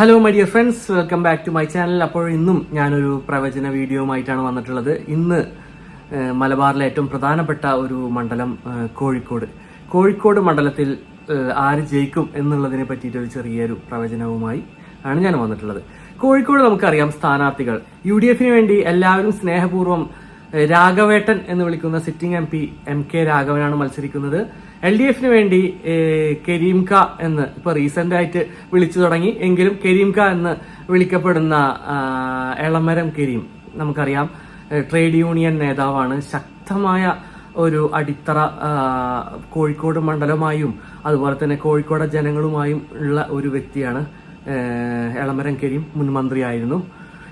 Hello my dear friends welcome back to my channel അപ്പോൾ ഇന്നും ഞാനൊരു പ്രവചന വീഡിയോയുമായിട്ടാണ് വന്നിട്ടുള്ളത്. ഇന്ന് മലബാറിലെ ഏറ്റവും പ്രധാനപ്പെട്ട ഒരു മണ്ഡലം കോഴിക്കോട്. കോഴിക്കോട് മണ്ഡലത്തിൽ ആര് ജയിക്കും എന്നുള്ളതിനെ പറ്റിയിട്ടൊരു ചെറിയൊരു പ്രവചനവുമായി ആണ് ഞാൻ വന്നിട്ടുള്ളത്. കോഴിക്കോട് നമുക്കറിയാം സ്ഥാനാർത്ഥികൾ. യു ഡി എഫിന് വേണ്ടി എല്ലാവരും സ്നേഹപൂർവം രാഘവേട്ടൻ എന്ന് വിളിക്കുന്ന sitting M P M K രാഘവനാണ് മത്സരിക്കുന്നത്. എൽ ഡി എഫിന് വേണ്ടി കരീംക എന്ന് ഇപ്പൊ റീസെന്റ് ആയിട്ട് വിളിച്ചു തുടങ്ങി. എങ്കിലും കരീം ക എന്ന് വിളിക്കപ്പെടുന്ന എളമരം കരീം നമുക്കറിയാം. ട്രേഡ് യൂണിയൻ നേതാവാണ്. ശക്തമായ ഒരു അടിത്തറ കോഴിക്കോട് മണ്ഡലമായും അതുപോലെ തന്നെ കോഴിക്കോട് ജനങ്ങളുമായും ഉള്ള ഒരു വ്യക്തിയാണ് എളമരം കരീം മുൻ മന്ത്രിയായിരുന്നു.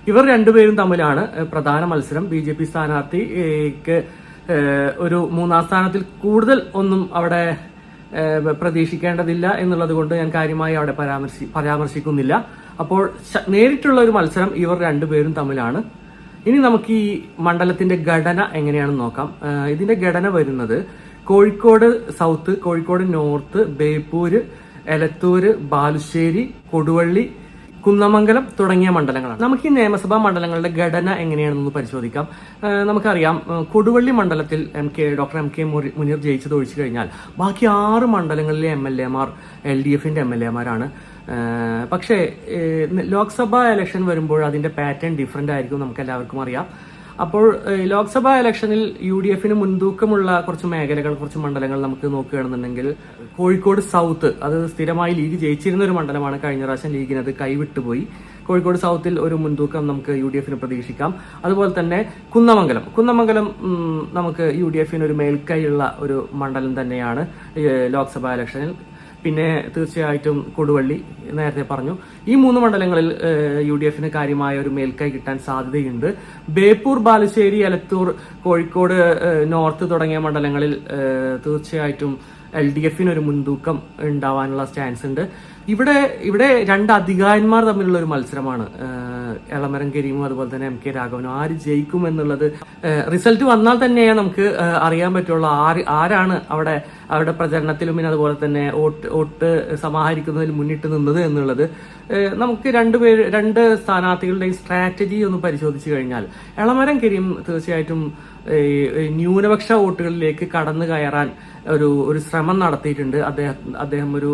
ഇവർ രണ്ടുപേരും തമ്മിലാണ് പ്രധാന മത്സരം. ബി ജെ പി സ്ഥാനാർത്ഥിക്ക് ഒരു മൂന്നാം സ്ഥാനത്തിൽ കൂടുതൽ ഒന്നും അവിടെ പ്രതീക്ഷിക്കേണ്ടതില്ല എന്നുള്ളത് കൊണ്ട് ഞാൻ കാര്യമായി അവിടെ പരാമർശി പരാമർശിക്കുന്നില്ല. അപ്പോൾ നേരിട്ടുള്ള ഒരു മത്സരം ഇവർ രണ്ടുപേരും തമ്മിലാണ്. ഇനി നമുക്ക് ഈ മണ്ഡലത്തിന്റെ ഘടന എങ്ങനെയാണെന്ന് നോക്കാം. ഇതിന്റെ ഘടന വരുന്നത് കോഴിക്കോട് സൗത്ത് കോഴിക്കോട് നോർത്ത് ബേപ്പൂര് എലത്തൂര് ബാലുശ്ശേരി കൊടുവള്ളി കുന്നമംഗലം തുടങ്ങിയ മണ്ഡലങ്ങളാണ്. നമുക്ക് ഈ നിയമസഭാ മണ്ഡലങ്ങളുടെ ഘടന എങ്ങനെയാണെന്ന് പരിശോധിക്കാം. നമുക്കറിയാം കൊടുവള്ളി മണ്ഡലത്തിൽ M K doctor M K Muneer ജയിച്ചത് ഒഴിച്ചു കഴിഞ്ഞാൽ ബാക്കി ആറ് മണ്ഡലങ്ങളിലെ എം എൽ എമാർ എൽ ഡി എഫിന്റെ എം എൽ എമാരാണ്. പക്ഷേ ലോക്സഭാ ഇലക്ഷൻ വരുമ്പോൾ അതിന്റെ പാറ്റേൺ ഡിഫറെന്റ് ആയിരിക്കും നമുക്ക് എല്ലാവർക്കും അറിയാം. അപ്പോൾ ലോക്സഭാ ഇലക്ഷനിൽ യു ഡി എഫിന് മുൻതൂക്കമുള്ള കുറച്ച് മേഖലകൾ കുറച്ച് മണ്ഡലങ്ങൾ നമുക്ക് നോക്കുകയാണെന്നുണ്ടെങ്കിൽ കോഴിക്കോട് സൗത്ത് അത് സ്ഥിരമായി ലീഗ് ജയിച്ചിരുന്ന ഒരു മണ്ഡലമാണ് കഴിഞ്ഞ പ്രാവശ്യം ലീഗിന് അത് കൈവിട്ടുപോയി. കോഴിക്കോട് സൗത്തിൽ ഒരു മുൻതൂക്കം നമുക്ക് യു ഡി എഫിന് പ്രതീക്ഷിക്കാം. അതുപോലെ തന്നെ കുന്നമംഗലം. കുന്നമംഗലം നമുക്ക് യു ഡി എഫിന് ഒരു മേൽക്കൈയുള്ള ഒരു മണ്ഡലം തന്നെയാണ് ലോക്സഭാ ഇലക്ഷനിൽ പിന്നെ തീർച്ചയായിട്ടും കൊടുവള്ളി നേരത്തെ പറഞ്ഞു. ഈ മൂന്ന് മണ്ഡലങ്ങളിൽ യു ഡി എഫിന് കാര്യമായ ഒരു മേൽക്കൈ കിട്ടാൻ സാധ്യതയുണ്ട്. ബേപ്പൂർ ബാലുശ്ശേരി എലത്തൂർ കോഴിക്കോട് നോർത്ത് തുടങ്ങിയ മണ്ഡലങ്ങളിൽ തീർച്ചയായിട്ടും എൽ ഡി എഫിന് ഒരു മുൻതൂക്കം ഉണ്ടാവാനുള്ള ചാൻസ് ഉണ്ട്. ഇവിടെ ഇവിടെ രണ്ട് അധികാരന്മാർ തമ്മിലുള്ള ഒരു മത്സരമാണ് എളമരം കരീമും അതുപോലെ തന്നെ എം കെ രാഘവനും ആര് ജയിക്കും എന്നുള്ളത് റിസൾട്ട് വന്നാൽ തന്നെയേ നമുക്ക് അറിയാൻ പറ്റുള്ളൂ ആര് ആരാണ് അവിടെ അവരുടെ പ്രചരണത്തിലും പിന്നെ അതുപോലെ തന്നെ വോട്ട് വോട്ട് സമാഹരിക്കുന്നതിൽ മുന്നിട്ട് നിന്നത് എന്നുള്ളത് നമുക്ക് രണ്ടുപേർ രണ്ട് സ്ഥാനാർത്ഥികളുടെയും സ്ട്രാറ്റജി ഒന്ന് പരിശോധിച്ചു കഴിഞ്ഞാൽ എളമരം കരീം തീർച്ചയായിട്ടും ന്യൂനപക്ഷ വോട്ടുകളിലേക്ക് കടന്നു കയറാൻ ഒരു ഒരു ശ്രമം നടത്തിയിട്ടുണ്ട്. അദ്ദേഹം അദ്ദേഹം ഒരു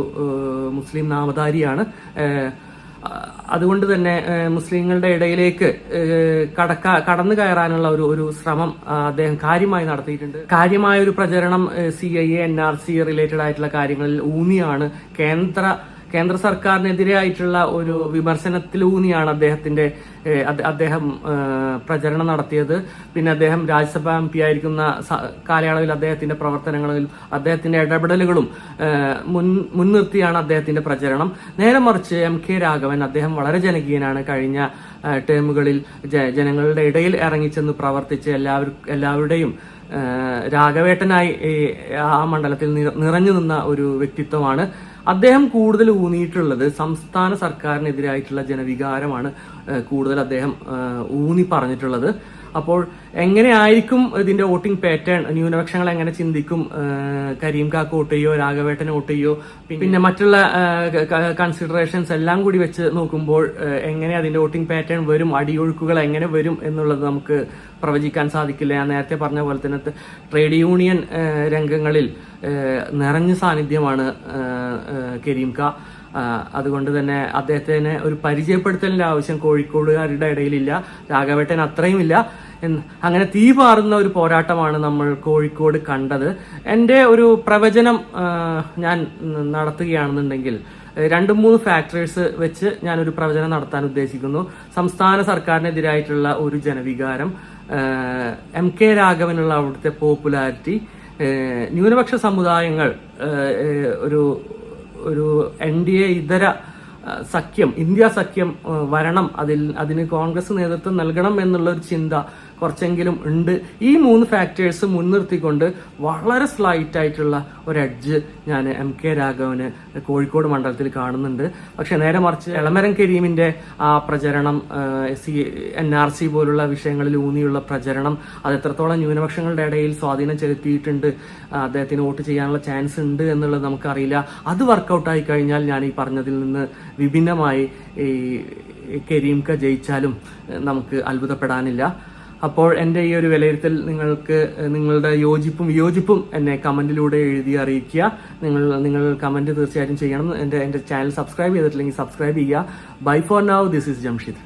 മുസ്ലിം നാമധാരിയാണ്. അതുകൊണ്ട് തന്നെ മുസ്ലിങ്ങളുടെ ഇടയിലേക്ക് കടക്ക കടന്നു കയറാനുള്ള ഒരു ഒരു ശ്രമം അദ്ദേഹം കാര്യമായി നടത്തിയിട്ടുണ്ട്. കാര്യമായ ഒരു പ്രചരണം C I A N R C related ആയിട്ടുള്ള കാര്യങ്ങളിൽ ഊന്നിയാണ് കേന്ദ്ര കേന്ദ്ര സർക്കാരിനെതിരായിട്ടുള്ള ഒരു വിമർശനത്തിലൂന്നിയാണ് അദ്ദേഹത്തിന്റെ അദ്ദേഹം പ്രചരണം നടത്തിയത്. പിന്നെ അദ്ദേഹം രാജ്യസഭ എം പി ആയിരിക്കുന്ന കാലയളവിൽ അദ്ദേഹത്തിന്റെ പ്രവർത്തനങ്ങളിൽ അദ്ദേഹത്തിന്റെ ഇടപെടലുകളും മുൻനിർത്തിയാണ് അദ്ദേഹത്തിന്റെ പ്രചരണം. നേരെ മറിച്ച് എം കെ രാഘവൻ അദ്ദേഹം വളരെ ജനകീയനാണ്. കഴിഞ്ഞ ടേമുകളിൽ ജനങ്ങളുടെ ഇടയിൽ ഇറങ്ങിച്ചെന്ന് പ്രവർത്തിച്ച് എല്ലാവരും എല്ലാവരുടെയും രാഘവേട്ടനായി ആ മണ്ഡലത്തിൽ നിറ- നിറഞ്ഞു നിന്ന ഒരു വ്യക്തിത്വമാണ് അദ്ദേഹം കൂടുതൽ ഊന്നിയിട്ടുള്ളത് സംസ്ഥാന സർക്കാരിനെതിരായിട്ടുള്ള ജനവികാരമാണ് കൂടുതൽ അദ്ദേഹം ഊന്നി പറഞ്ഞിട്ടുള്ളത്. അപ്പോൾ എങ്ങനെയായിരിക്കും ഇതിന്റെ വോട്ടിംഗ് പാറ്റേൺ? ന്യൂനപക്ഷങ്ങൾ എങ്ങനെ ചിന്തിക്കും? കരീം കാക്ക് വോട്ട് ചെയ്യോ? രാഘവേട്ടൻ വോട്ട് ചെയ്യോ? പിന്നെ മറ്റുള്ള കൺസിഡറേഷൻസ് എല്ലാം കൂടി വെച്ച് നോക്കുമ്പോൾ എങ്ങനെ അതിന്റെ വോട്ടിംഗ് പാറ്റേൺ വരും? അടിയൊഴുക്കുകൾ എങ്ങനെ വരും എന്നുള്ളത് നമുക്ക് പ്രവചിക്കാൻ സാധിക്കില്ല. ഞാൻ നേരത്തെ പറഞ്ഞ പോലെ തന്നെ ട്രേഡ് യൂണിയൻ രംഗങ്ങളിൽ നിറഞ്ഞ സാന്നിധ്യമാണ് ഏഹ്, ഏഹ്, കരീം ക ആഹ് അതുകൊണ്ട് തന്നെ അദ്ദേഹത്തിന് ഒരു പരിചയപ്പെടുത്തലിന്റെ ആവശ്യം കോഴിക്കോടുകാരുടെ ഇടയിലില്ല. രാഘവേട്ടൻ അത്രയുമില്ല. അങ്ങനെ തീ പാറുന്ന ഒരു പോരാട്ടമാണ് നമ്മൾ കോഴിക്കോട് കണ്ടത്. എന്റെ ഒരു പ്രവചനം ഞാൻ നടത്തുകയാണെന്നുണ്ടെങ്കിൽ രണ്ട് മൂന്ന് ഫാക്ടേഴ്സ് വെച്ച് ഞാനൊരു പ്രവചനം നടത്താൻ ഉദ്ദേശിക്കുന്നു. സംസ്ഥാന സർക്കാരിനെതിരായിട്ടുള്ള ഒരു ജനവികാരം എം കെ രാഘവനുള്ള അവിടുത്തെ പോപ്പുലാരിറ്റി ന്യൂനപക്ഷ സമുദായങ്ങൾ ഒരു ഒരു എൻ ഡി എ ഇതര സഖ്യം ഇന്ത്യ സഖ്യം വരണം അതിൽ അതിന് കോൺഗ്രസ് നേതൃത്വം നൽകണം എന്നുള്ള ഒരു ചിന്ത കുറച്ചെങ്കിലും ഉണ്ട്. ഈ മൂന്ന് ഫാക്ടേഴ്സ് മുൻനിർത്തിക്കൊണ്ട് വളരെ സ്ലൈറ്റ് ആയിട്ടുള്ള ഒരു എഡ്ജ് ഞാൻ എം കെ രാഘവന് കോഴിക്കോട് മണ്ഡലത്തിൽ കാണുന്നുണ്ട്. പക്ഷെ നേരെ മറിച്ച് എളമരം കരീമിന്റെ ആ പ്രചരണം സി എൻ ആർ സി പോലുള്ള വിഷയങ്ങളിൽ ഊന്നിയുള്ള പ്രചരണം അത് എത്രത്തോളം ന്യൂനപക്ഷങ്ങളുടെ ഇടയിൽ സ്വാധീനം ചെലുത്തിയിട്ടുണ്ട് അദ്ദേഹത്തിന് വോട്ട് ചെയ്യാനുള്ള ചാൻസ് ഉണ്ട് എന്നുള്ളത് നമുക്കറിയില്ല. അത് വർക്കൗട്ട് ആയി കഴിഞ്ഞാൽ ഞാൻ ഈ പറഞ്ഞതിൽ നിന്ന് വിഭിന്നമായി ഈ കരീംക ജയിച്ചാലും നമുക്ക് അത്ഭുതപ്പെടാനില്ല. അപ്പോൾ എന്റെ ഈ ഒരു വിലയിരുത്തൽ നിങ്ങൾക്ക് നിങ്ങളുടെ യോജിപ്പും വിയോജിപ്പും എന്നെ കമന്റിലൂടെ എഴുതി അറിയിക്കുക. നിങ്ങൾ നിങ്ങൾ കമന്റ് തീർച്ചയായിട്ടും ചെയ്യണം. എന്റെ എന്റെ ചാനൽ സബ്സ്ക്രൈബ് ചെയ്തിട്ടില്ലെങ്കിൽ സബ്സ്ക്രൈബ് ചെയ്യുക. Bye for now this is Jamshid